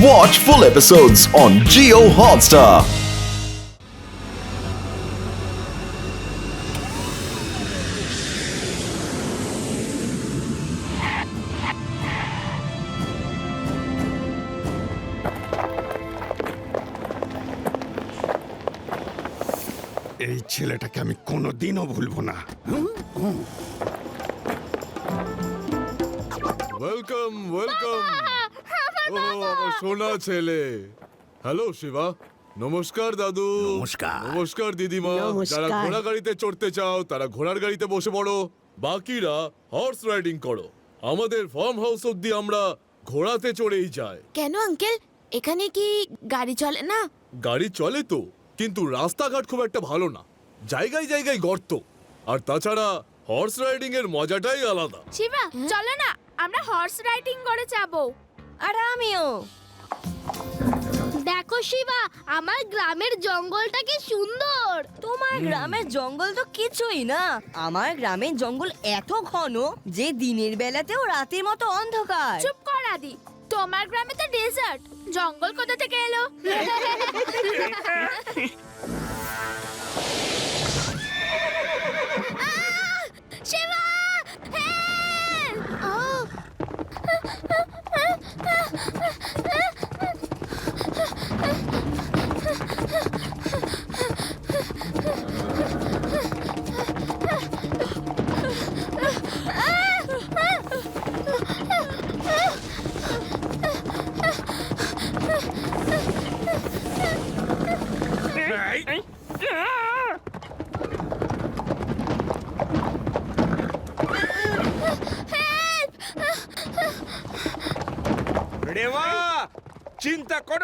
Watch full episodes on Geo Hotstar. এই ছেলেটাকে আমি কোনোদিনও ভুলবো না ওয়েলকাম ওয়েলকাম ও আমার সোনা ছেলে। হ্যালো শিবা। নমস্কার দাদু। নমস্কার। নমস্কার দিদিমা। যারা ঘোড়া গাড়িতে চড়তে চাও তারা ঘোড়ার গাড়িতে বসে পড়ো। বাকিরা হর্স রাইডিং করো। আমাদের ফার্ম হাউস অব্দি আমরা ঘোড়াতে চড়েই যাই। কেন আঙ্কেল এখানে কি গাড়ি চলে না? গাড়ি চলে তো কিন্তু রাস্তাঘাট খুব একটা ভালো না। জায়গায় জায়গায় গর্ত। আর তাছাড়া হর্স রাইডিং এর মজাটাই আলাদা। শিবা চলো না। আমরা হর্স রাইডিং করে যাব। আর আমিও। দেখো শিবা আমার গ্রামের জঙ্গলটা কি সুন্দর। তোমার গ্রামের জঙ্গল তো কিছুই না। আমার গ্রামের জঙ্গল এত ঘন যে দিনের বেলাতেও রাতের মতো অন্ধকার। চুপ কর আদি। তোমার গ্রামে তো ডেজার্ট জঙ্গল কোথা থেকে এলো?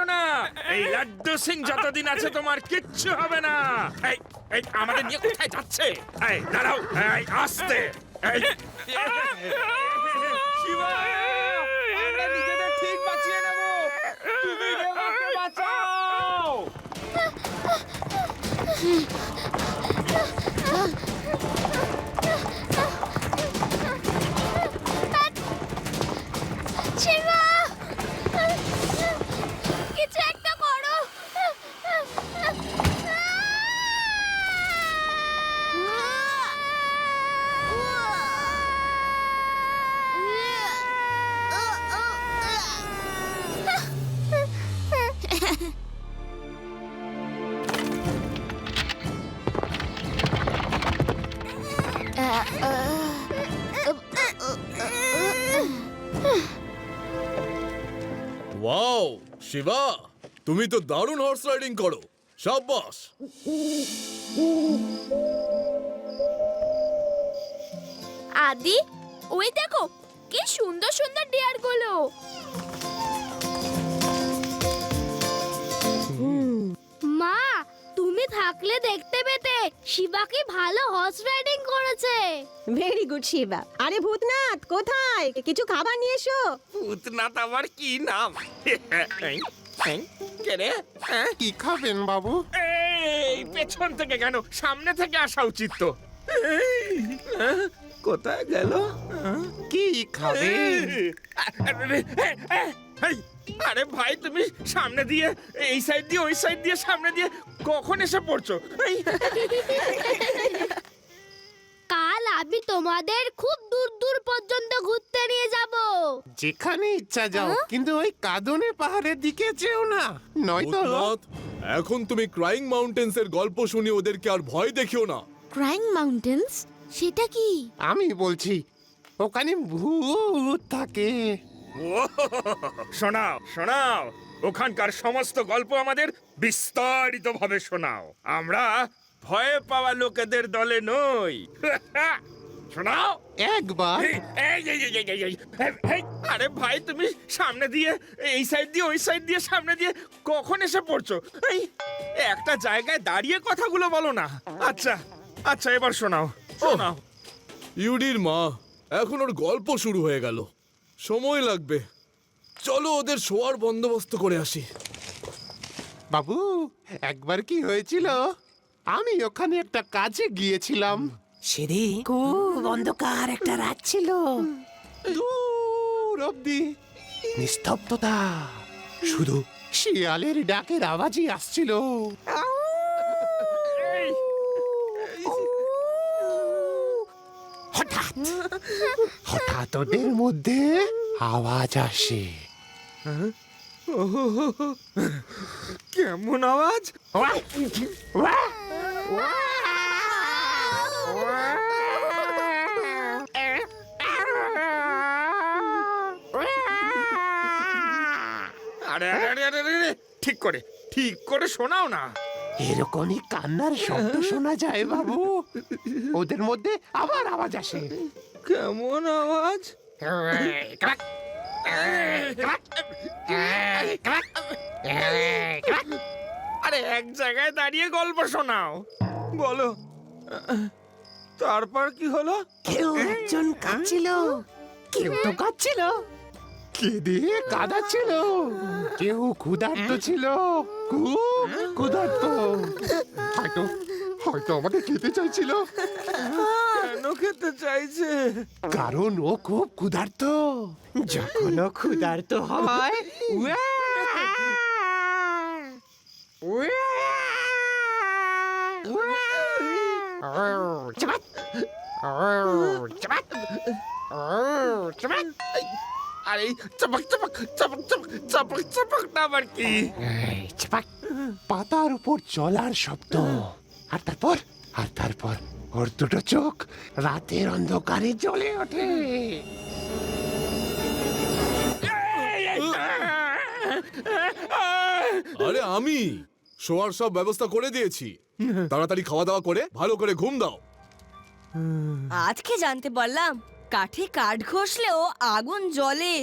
না। এই লাড্ডু সিং যতদিন আছে তোমার কিচ্ছু হবে না। এই এই আমাদের নিয়ে কোথায় যাচ্ছে? এই দাঁড়াও। এই আস্তে। এই। শিবা ওয়াও শিবা তুমি তো দারুণ হর্স রাইডিং করো। সাব্বাস। আদি ওই দেখো কি সুন্দর সুন্দর ডিয়ারগুলো। মা তুমি থাকলে দেখতে পেতে শিবা কি ভালো হর্স রাইডিং করেছে। Very good Shiba. আরে ভূতনাথ কোথায়? কিছু খাবার নিয়ে এসো। ভূতনাথ আবার কি নাম? এই, কে রে? হ্যাঁ? কি খাবেন বাবু? এই পেছন থেকে কেন? সামনে থেকে আসা উচিত তো। হ্যাঁ? কোথায় গেল? কি খাবেন? আরে, ভাই তুমি সামনে দিয়ে এই সাইড দিয়ে ওই সাইড দিয়ে সামনে দিয়ে কখন এসে পড়ছো? কাল আমি তোমাদের খুব দূর দূর পর্যন্ত ঘুরতে নিয়ে যাব। যেখানে ইচ্ছা যাও কিন্তু ওই কাদনে পাহাড়ের দিকে যেও না নয়তো এখন তুমি ক্রাইং মাউন্টেন্স এর গল্প শুনি ওদেরকে আর ভয় দেখিও না। ক্রাইং মাউন্টেন্স সেটা কি? আমি বলছি ওখানে ভূত থাকে। শোনাও শোনাও। ওখানকার সমস্ত গল্প আমাদের বিস্তারিতভাবে শোনাও। আমরা ভয়ে পাওয়া লোকেদের দলে নই। শোনাও। একবার। আরে ভাই তুমি সামনে দিয়ে এই সাইড দিয়ে ওই সাইড দিয়ে সামনে দিয়ে কখন এসে পড়ছো? এই একটা জায়গায় দাঁড়িয়ে কথাগুলো বলো না। আচ্ছা আচ্ছা এবার শোনাও শোনাও। ইউডির মা এখন ওর গল্প শুরু হয়ে গেল। সময় লাগবে। চলো ওদের শোয়ার বন্দোবস্ত করে আসি। বাবু একবার কি হয়েছিল? আমি ওখানে একটা কাজে গিয়েছিলাম। সেদিন খুব অন্ধকার একটা রাত ছিল। দূর অব্দি নিস্তব্ধতা। শুধু শিয়ালের ডাকের আওয়াজই আসছিল। হঠাৎ। হঠাৎ ওদের মধ্যে আওয়াজ আসে। কেমন আওয়াজ? আরে আরে আরে আরে, ঠিক করে ঠিক করে শোনাও না। এরকমই কান্নার শব্দ শোনা যায় বাবু। ওদের মধ্যে আবার আওয়াজ আসে। কেমন আওয়াজ? আরে এক জায়গায় দাঁড়িয়ে গল্প শোনাও। বলো তারপর কি হলো? কেউ একজন কাঁদছিল। কেউ তো কাঁদছিল। কেঁদে কাঁদাচ্ছিল কেউ ক্ষুধার্ত ছিল খুব ক্ষুধার্ত হয়তো হয়তো আমাকে খেতে চাইছিল কেন খেতে চাইছে কারণ ও খুব ক্ষুধার্ত যখন ও ক্ষুধার্ত হয় উয়া! উয়া! চাপাত! ও, চাপাত! আরে এই চপক চপক চপক চপক চপক চপকটা আবার কি? এই, চাপাত! পাতার উপর চলার শব্দ। আর তারপর? আর তারপর? ওর দুটো চোখ রাতের অন্ধকারে জ্বলে ওঠে। আরে আমি শোয়ার সব ব্যবস্থা করে দিয়েছি। তাড়াতাড়ি খাওয়া দাওয়া করে ভালো করে ঘুম দাও। আজকে জানতে পারলাম কাঠে কাঠ ঘষলেও আগুন জ্বলে।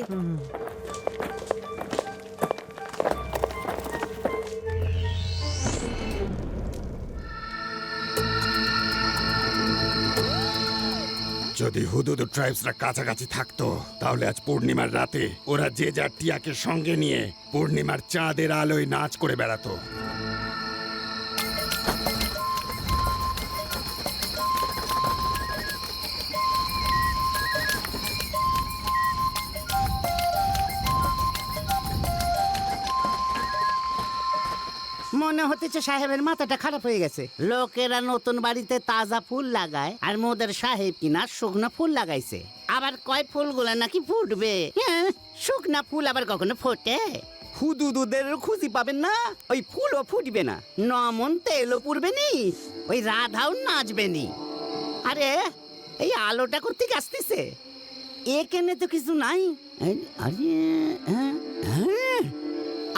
যদি হুদুদু ট্রাইবসরা কাছাকাছি থাকতো, তাহলে আজ পূর্ণিমার রাতে ওরা যে যার টিয়াকে সঙ্গে নিয়ে পূর্ণিমার চাঁদের আলোয় নাচ করে বেড়াতো। মনে হতেছে সাহেবের মাথাটা খারাপ হয়ে গেছে। লোকেরা নতুন বাড়িতে তাজা ফুল লাগায় আর মোদের সাহেব কিনা শুকনো ফুল লাগাইছে। আবার কয় ফুলগুলা নাকি ফুটবে? হ্যাঁ, শুকনা ফুল আবার কখনো ফোটে? হুদুদুদের খুঁজি পাবেন না ওই ফুলও ফুটবে না। নমন তেলও পুড়বে নি ওই রাধাও নাচবে নি। আরে এই আলোটা করতে আসতেছে? এখানে তো কিছু নাই। আরে হ্যাঁ হ্যাঁ।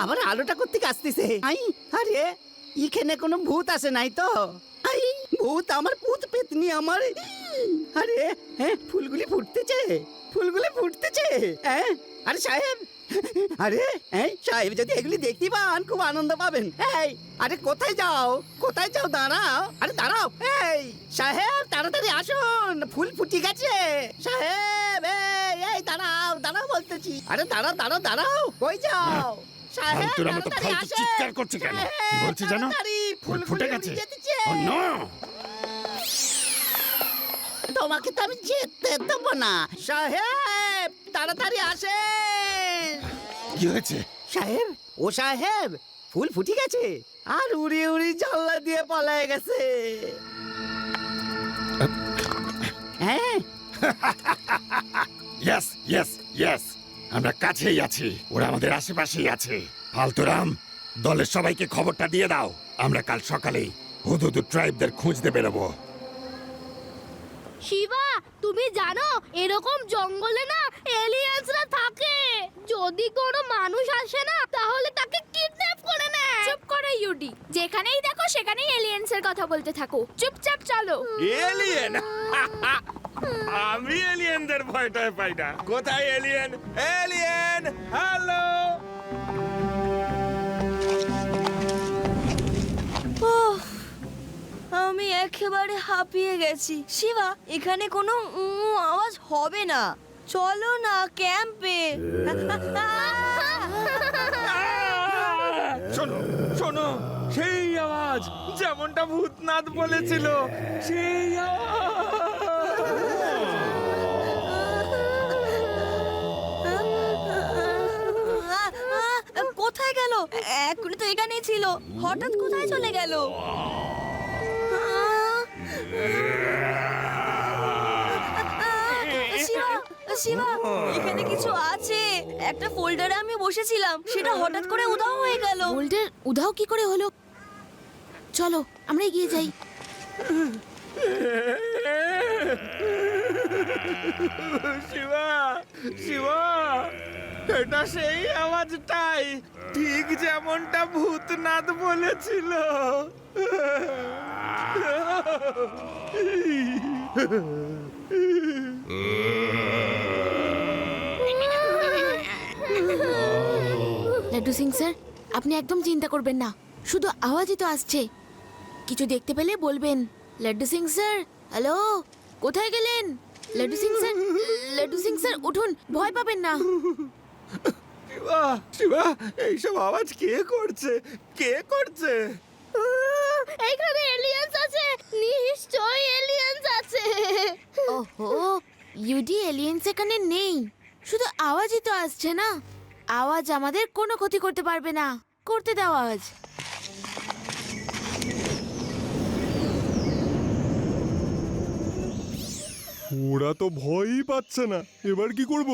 আবার আলোটা করতে আসতেছে? আই আরে এখানে কোনো ভূত আসে নাই তো? আই ভূত আমার ভূত পেতনি আমার। আরে হ্যাঁ ফুলগুলি ফুটতেছে। ফুলগুলি ফুটতেছে। হ্যাঁ আরে সাহেব আরে হ্যাঁ সাহেব যদি এগুলি দেখতে পান খুব আনন্দ পাবেন। এই আরে কোথায় যাও? কোথায় যাও দাঁড়াও। আরে দাঁড়াও। এই সাহেব তাড়াতাড়ি আসুন। ফুল ফুটি গেছে। সাহেব এই এই দাঁড়াও দাঁড়াও বলতেছি। আরে দাঁড়াও দাঁড়াও দাঁড়াও। কই যাও? ফালতুর মতো ফালতু চিৎকার করছে কেন? কি বলছে জানো? ফুল ফুটে গেছে? নো। তোমাকে তো আমি যেতে দেবো না। সাহেব তাড়াতাড়ি আসেন। কি হয়েছে? সাহেব ও সাহেব ফুল ফুটে গেছে। আর উড়ি উড়ি জানলা দিয়ে পালায় গেছে। হ্যাঁ। ইয়েস ইয়েস ইয়েস আমরা কাছেই আছি ওরা আমাদের আশেপাশেই আছে। ফালতুরাম দলের সবাইকে খবরটা দিয়ে দাও। আমরা কাল সকালেই হুদুদু ট্রাইবদের খুঁজতে বেরোবো। শিবা তুমি জানো এরকম জঙ্গলে না এলিয়েন্সরা থাকে। যদি কোনো মানুষ আসে না তাহলে তাকে কিডন্যাপ করে নেয়। চুপ করো ইউডি। যেখানেই দেখো সেখানেই এলিয়েন্সের কথা বলতে থাকো। চুপচাপ চলো। এলিয়েন আমি এলিয়েনদের ভয়টায় পাই না। কোথায় এলিয়েন এলিয়েন হ্যালো আমি একেবারে হাঁপিয়ে গেছি। শিবা এখানে কোনো আওয়াজ হবে না। চলো না ক্যাম্পে। শোনো শোনো সেই আওয়াজ যেমনটা ভূতনাথ বলেছিল সেই আওয়াজ। এখনই তো এখানেই ছিল। হঠাৎ কোথায় চলে গেল? শিবা শিবা এখানে কিছু আছে। একটা ফোল্ডারে আমি বসেছিলাম। সেটা হঠাৎ করে উধাও হয়ে গেল। গোল্ডের উধাও কি করে হলো? চলো আমরা এগিয়ে যাই। শিবা শিবা এটা সেই আওয়াজটাই। ঠিক যেমনটা ভূতনাথ বলেছিল। লাড্ডু সিং স্যার, আপনি একদম চিন্তা করবেন না। শুধু আওয়াজই তো আসছে। কিছু দেখতে পেলে বলবেন, লাড্ডু সিং স্যার, হ্যালো, কোথায় গেলেন? লাড্ডু সিং স্যার, লাড্ডু সিং স্যার, উঠুন, ভয় পাবেন না। শিবা শিবা এইসব আওয়াজ কে করছে? কে করছে? এখানে এলিয়েন্স আছে। নিশ্চয়ই এলিয়েন্স আছে। ওহো ইউডি এলিয়েন্স এখানে নেই। শুধু আওয়াজই তো আসছে না। আওয়াজ আমাদের কোনো ক্ষতি করতে পারবে না। করতে দাও আওয়াজ। ওরা তো ভয়ই পাচ্ছে না। এবার কি করব?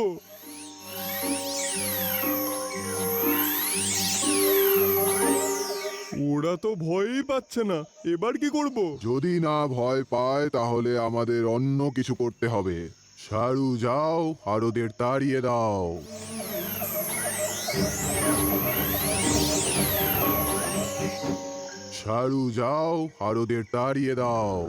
ওরা তো ভয়ই পাচ্ছে না। এবার কি করব? যদি না ভয় পায়, তাহলে আমাদের অন্য কিছু করতে হবে। সারু যাও আর ওদের তাড়িয়ে দাও। সারু যাও আর ওদের তাড়িয়ে দাও।